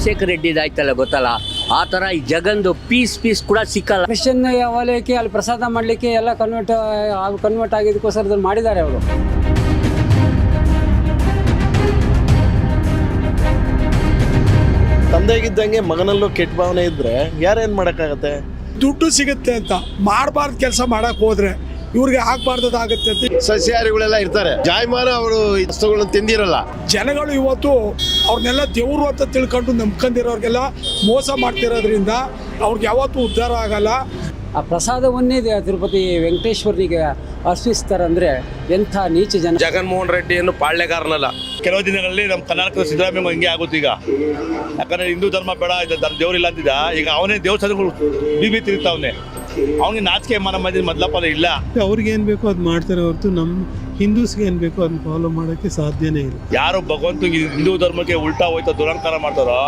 ರಾಜಶೇಖರ ರೆಡ್ಡಿ ಇದಾಯ್ತಲ್ಲ ಗೊತ್ತಲ್ಲ? ಆ ಥರ ಈ ಜಗಂದು ಪೀಸ್ ಪೀಸ್ ಕೂಡ ಸಿಕ್ಕಲ್ಲ. ಕ್ರಿಶ್ಚಿಯನ್ ವಲಯಕ್ಕೆ ಅಲ್ಲಿ ಪ್ರಸಾದ ಮಾಡಲಿಕ್ಕೆ ಎಲ್ಲ ಕನ್ವರ್ಟ್ ಕನ್ವರ್ಟ್ ಆಗಿದ್ದಕ್ಕೋಸ್ಕರ ಅದನ್ನು ಮಾಡಿದ್ದಾರೆ ಅವರು. ತಂದೆಗಿದ್ದಂಗೆ ಮಗನಲ್ಲೂ ಕೆಟ್ಟ ಭಾವನೆ ಇದ್ರೆ ಯಾರೇನ್ ಮಾಡಕ್ಕಾಗತ್ತೆ? ದುಡ್ಡು ಸಿಗುತ್ತೆ ಅಂತ ಮಾಡಬಾರ್ದು ಕೆಲಸ ಮಾಡಕ್ ಹೋದ್ರೆ ಇವ್ರಿಗೆ ಆಗ್ಬಾರ್ದಾಗತ್ತೆ ಅಂತ ಸಸ್ಯಾಹಾರಿಗಳೆಲ್ಲ ಇರ್ತಾರೆ. ಜಾಯಮಾನ ಅವರು ಈ ವಸ್ತುಗಳನ್ನ ತಿಂದಿರಲ್ಲ. ಜನಗಳು ಇವತ್ತು ಅವ್ರನ್ನೆಲ್ಲ ದೇವ್ರು ಅಂತ ತಿಳ್ಕೊಂಡು ನಂಬ್ಕೊಂಡಿರೋರ್ಗೆಲ್ಲ ಮೋಸ ಮಾಡ್ತಿರೋದ್ರಿಂದ ಅವ್ರಿಗೆ ಯಾವತ್ತೂ ಉದ್ಧಾರ ಆಗಲ್ಲ. ಆ ಪ್ರಸಾದವನ್ನೇ ದೇ- ತಿರುಪತಿ ವೆಂಕಟೇಶ್ವರನಿಗೆ ಅರ್ಪಿಸ್ತಾರಂದ್ರೆ ಎಂಥ ನೀಚ ಜನ ಜಗನ್ಮೋಹನ್ ರೆಡ್ಡಿಯನ್ನು ಪಾಳ್ಯಗಾರನಲ್ಲ. ಕೆಲವು ದಿನಗಳಲ್ಲಿ ನಮ್ಮ ಕರ್ನಾಟಕದ ಸಿದ್ದರಾಮಯ್ಯ ಹಿಂಗೆ ಆಗುತ್ತೆ ಈಗ? ಯಾಕಂದ್ರೆ ಹಿಂದೂ ಧರ್ಮ ಬೇಡ ದೇವರಿಲ್ಲ ಅಂತಿದ್ದ. ಈಗ ಅವನೇ ದೇವಸ್ಥಾನಗಳು ಬಿಬಿ ತಿರುಗ್ತಾವನೆ ಅವನಿಗೆ ನಾಚಿಕೆ ಮನ ಮೊದಲ ಮೊದಲಪ್ಪ ಇಲ್ಲ. ಅವ್ರಿಗೆ ಏನು ಬೇಕೋ ಅದು ಮಾಡ್ತಾರೆ ಹೊರತು ನಮ್ಮ ಹಿಂದೂಸ್ಗೆ ಏನು ಬೇಕೋ ಅದನ್ನ ಫಾಲೋ ಮಾಡೋಕ್ಕೆ ಸಾಧ್ಯನೇ ಇಲ್ಲ. ಯಾರು ಭಗವಂತ ಹಿಂದೂ ಧರ್ಮಕ್ಕೆ ಉಲ್ಟಾ ಹೋಯ್ತಾ ದುರಂಕಾರ ಮಾಡ್ತಾರೋ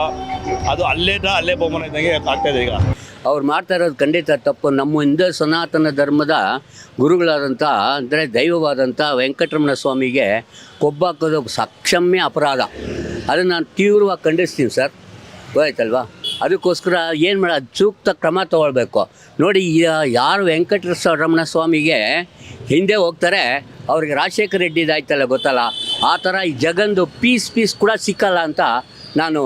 ಅದು ಅಲ್ಲೇದಾ ಅಲ್ಲೇ ಬಹುಮಾನ ಇದ್ದಂಗೆ ಆಗ್ತಾ ಇದೆ ಈಗ. ಅವ್ರು ಮಾಡ್ತಾ ಇರೋದು ಖಂಡಿತ ತಪ್ಪು. ನಮ್ಮ ಹಿಂದೂ ಸನಾತನ ಧರ್ಮದ ಗುರುಗಳಾದಂಥ ಅಂದರೆ ದೈವವಾದಂಥ ವೆಂಕಟರಮಣ ಸ್ವಾಮಿಗೆ ಕೊಬ್ಬಾಕೋದು ಸಕ್ಷಮ್ಯ ಅಪರಾಧ. ಅದನ್ನು ನಾನು ತೀವ್ರವಾಗಿ ಖಂಡಿಸ್ತೀನಿ ಸರ್. ಗೊತ್ತಾಯ್ತಲ್ವಾ ಅದಕ್ಕೋಸ್ಕರ ಏನು ಮಾಡ ಸೂಕ್ತ ಕ್ರಮ ತಗೊಳ್ಬೇಕು. ನೋಡಿ ಯಾರು ಯಾರು ರಮಣ ಸ್ವಾಮಿಗೆ ಹಿಂದೆ ಹೋಗ್ತಾರೆ, ಅವ್ರಿಗೆ ರಾಜಶೇಖರ ರೆಡ್ಡಿ ಇದಾಯ್ತಲ್ಲ ಗೊತ್ತಲ್ಲ? ಆ ಥರ ಈ ಜಗಂದು ಪೀಸ್ ಪೀಸ್ ಕೂಡ ಸಿಕ್ಕಲ್ಲ ಅಂತ ನಾನು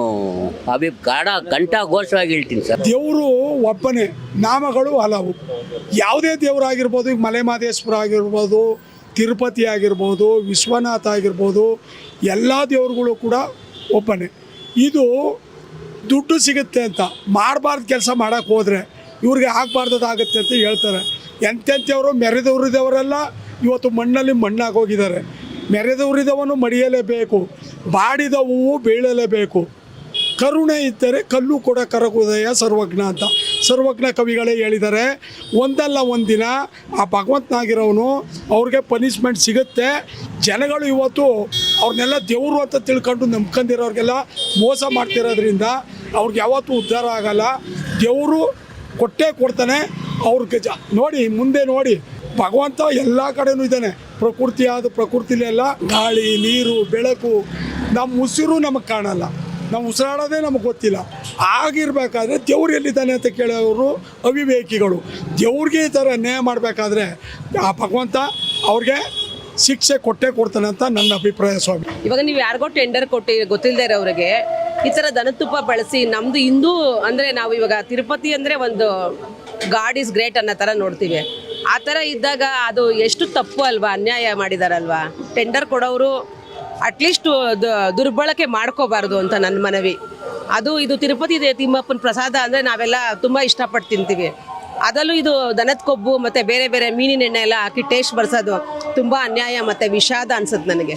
ಅಭಿ, ಗಾಢ ಘಂಟಾಘೋಷವಾಗಿ ಹೇಳ್ತೀನಿ ಸರ್. ದೇವರು ಒಬ್ಬನೇ, ನಾಮಗಳು ಹಲವು. ಯಾವುದೇ ದೇವರಾಗಿರ್ಬೋದು ಈಗ ಮಲೆಮಹದೇಶ್ವರ ಆಗಿರ್ಬೋದು, ತಿರುಪತಿ ಆಗಿರ್ಬೋದು, ವಿಶ್ವನಾಥ ಆಗಿರ್ಬೋದು, ಎಲ್ಲ ದೇವರುಗಳು ಕೂಡ ಒಬ್ಬನೇ. ಇದು ದುಡ್ಡು ಸಿಗುತ್ತೆ ಅಂತ. ಮಾಡಬಾರ್ದು ಕೆಲಸ ಮಾಡೋಕ್ಕೆ ಹೋದರೆ ಇವ್ರಿಗೆ ಆಗಬಾರ್ದಾಗತ್ತೆ ಅಂತ ಹೇಳ್ತಾರೆ. ಎಂತೆಂಥವರು ಮೆರೆದವರಿದವರೆಲ್ಲ, ಇವತ್ತು ಮಣ್ಣಲ್ಲಿ ಮಣ್ಣಾಗಿ ಹೋಗಿದ್ದಾರೆ ಮೆರೆದವರಿದವನು ಮಡಿಯಲೇಬೇಕು, ಬಾಡಿದ ಹೂವು ಬೀಳಲೇಬೇಕು. ಕರುಣೆ ಇದ್ದರೆ ಕಲ್ಲು ಕೂಡ ಕರಗುದಯ ಸರ್ವಜ್ಞ ಅಂತ. ಸರ್ವಜ್ಞ ಕವಿಗಳೇ ಹೇಳಿದ್ದಾರೆ, ಒಂದಲ್ಲ ಒಂದಿನ ಆ ಭಗವಂತನಾಗಿರೋನು ಅವ್ರಿಗೆ ಪನಿಷ್ಮೆಂಟ್ ಸಿಗುತ್ತೆ. ಜನಗಳು ಇವತ್ತು ಅವ್ರನ್ನೆಲ್ಲ ದೇವರು ಅಂತ ತಿಳ್ಕೊಂಡು ನಂಬ್ಕೊಂಡಿರೋರಿಗೆಲ್ಲ ಮೋಸ ಮಾಡ್ತಿರೋದ್ರಿಂದ ಅವ್ರಿಗೆ ಯಾವತ್ತೂ ಉದ್ಧಾರ ಆಗಲ್ಲ. ದೇವರು ಕೊಟ್ಟೇ ಕೊಡ್ತಾನೆ ಅವ್ರ ಗಜ ನೋಡಿ, ಮುಂದೆ ನೋಡಿ, ಭಗವಂತ ಎಲ್ಲ ಕಡೆನೂ ಇದ್ದಾನೆ. ಪ್ರಕೃತಿ ಆದ ಪ್ರಕೃತಿಲೆಲ್ಲ ಗಾಳಿ, ನೀರು, ಬೆಳಕು ನಮ್ಮ ಉಸಿರು ನಮಗೆ ಕಾಣಲ್ಲ. ನಮ್ಮ ಉಸಿರಾಡೋದೇ ನಮಗೆ ಗೊತ್ತಿಲ್ಲ. ಆಗಿರ್ಬೇಕಾದ್ರೆ ದೇವ್ರು ಎಲ್ಲಿದ್ದಾನೆ ಅಂತ ಕೇಳೋರು ಅವಿವೇಕಿಗಳು. ದೇವ್ರಿಗೆ ಈ ಥರ ನ್ಯಾಯ ಮಾಡಬೇಕಾದ್ರೆ ಆ ಭಗವಂತ ಅವ್ರಿಗೆ ಶಿಕ್ಷೆ ಕೊಟ್ಟೇ ಕೊಡ್ತಾನೆ ಅಂತ ನನ್ನ ಅಭಿಪ್ರಾಯ ಸ್ವಾಮಿ. ಇವಾಗ ನೀವು ಯಾರಿಗೋ ಟೆಂಡರ್ ಕೊಟ್ಟಿ ಗೊತ್ತಿಲ್ಲದೆ ಇರೋರಿಗೆ ಈ ಥರ ದನತುಪ್ಪ ಬಳಸಿ ನಮ್ದು ಹಿಂದೂ ಅಂದರೆ ನಾವು ಇವಾಗ ತಿರುಪತಿ ಅಂದರೆ ಒಂದು ಗಾಡ್ ಈಸ್ ಗ್ರೇಟ್ ಅನ್ನೋ ಥರ ನೋಡ್ತೀವಿ. ಆ ಥರ ಇದ್ದಾಗ ಅದು ಎಷ್ಟು ತಪ್ಪು ಅಲ್ವಾ, ಅನ್ಯಾಯ ಮಾಡಿದಾರಲ್ವಾ? ಟೆಂಡರ್ ಕೊಡೋರು ಅಟ್ಲೀಸ್ಟ್ ದುರ್ಬಳಕೆ ಮಾಡ್ಕೋಬಾರ್ದು ಅಂತ ನನ್ನ ಮನವಿ. ಅದು ಇದು ತಿರುಪತಿ ತಿಮ್ಮಪ್ಪನ ಪ್ರಸಾದ ಅಂದರೆ ನಾವೆಲ್ಲ ತುಂಬ ಇಷ್ಟಪಟ್ಟು ತಿಂತೀವಿ. ಅದರಲ್ಲೂ ಇದು ದನದ ಕೊಬ್ಬು ಮತ್ತು ಬೇರೆ ಬೇರೆ ಮೀನಿನ ಎಣ್ಣೆ ಎಲ್ಲ ಹಾಕಿ ಟೇಸ್ಟ್ ಬರ್ಸೋದು ತುಂಬ ಅನ್ಯಾಯ ಮತ್ತು ವಿಷಾದ ಅನ್ಸುತ್ತೆ ನನಗೆ.